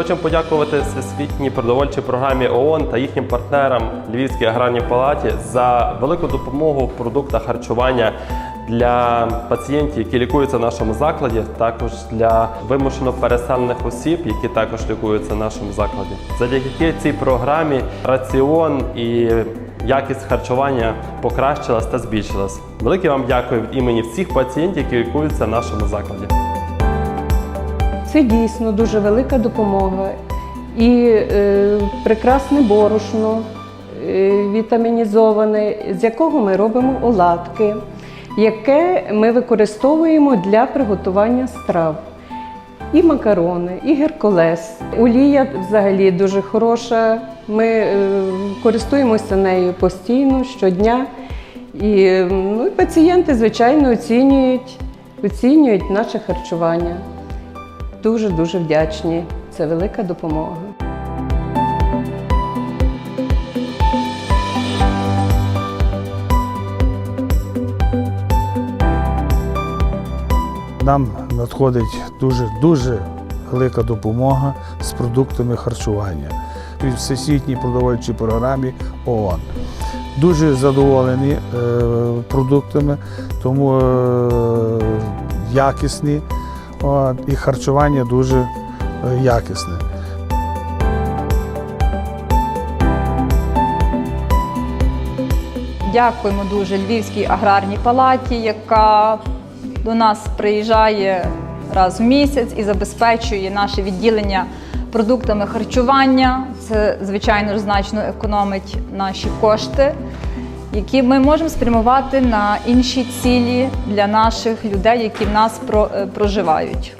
Хочемо подякувати Всесвітній продовольчій програмі ООН та їхнім партнерам Львівській аграрній палаті за велику допомогу в продуктах харчування для пацієнтів, які лікуються в нашому закладі, також для вимушено переселених осіб, які також лікуються в нашому закладі. Завдяки цій програмі раціон і якість харчування покращилась та збільшилась. Велике вам дякую від імені всіх пацієнтів, які лікуються в нашому закладі. Це дійсно дуже велика допомога. І е, прекрасне борошно е, вітамінізоване, з якого ми робимо оладки, яке ми використовуємо для приготування страв. І макарони, і геркулес. Олія взагалі дуже хороша. Ми е, користуємося нею постійно, щодня. І, ну, пацієнти, звичайно, оцінюють, оцінюють наше харчування. Дуже-дуже вдячні. Це велика допомога. Нам надходить дуже дуже велика допомога з продуктами харчування від всесвітній продовольчій програмі ООН. Дуже задоволені е, продуктами, тому е, якісні от, і харчування дуже е, якісне. Дякуємо дуже Львівській аграрній палаті, яка до нас приїжджає раз в місяць і забезпечує наше відділення продуктами харчування. Це, звичайно значно економить наші кошти, які ми можемо спрямувати на інші цілі для наших людей, які в нас е, проживають.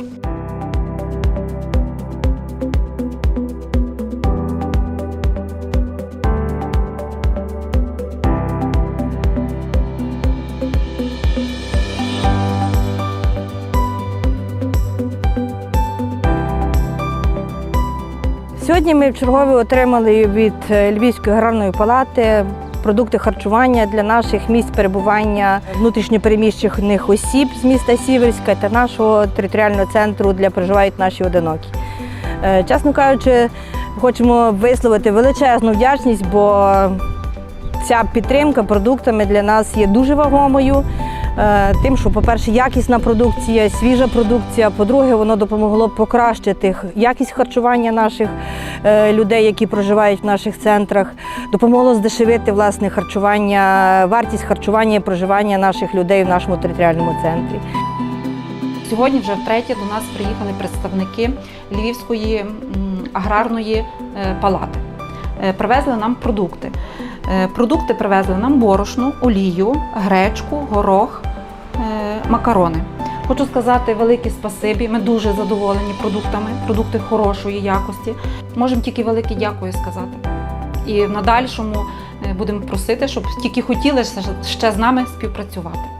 Сьогодні ми вчергове отримали від е, Львівської аграрної палати продукти харчування для наших місць перебування внутрішньопереміщених осіб з міста Сіверська та нашого територіального центру, де проживають наші одинокі. Е, Чесно кажучи, хочемо висловити величезну вдячність, бо ця підтримка продуктами для нас є дуже вагомою. Е, Тим, що, по-перше, якісна продукція, свіжа продукція. По-друге, воно допомогло покращити якість харчування наших е, людей, які проживають в наших центрах. Допомогло здешевити власне харчування, вартість харчування і проживання наших людей в нашому територіальному центрі. Сьогодні вже втретє до нас приїхали представники Львівської аграрної е, палати. Привезли нам продукти. Е, Продукти привезли нам борошну, олію, гречку, горох, е, макарони. Хочу сказати велике спасибі. Ми дуже задоволені продуктами, продукти хорошої якості. Можемо тільки велике дякую сказати. І в надальшому е, будемо просити, щоб тільки хотіли ще з нами співпрацювати.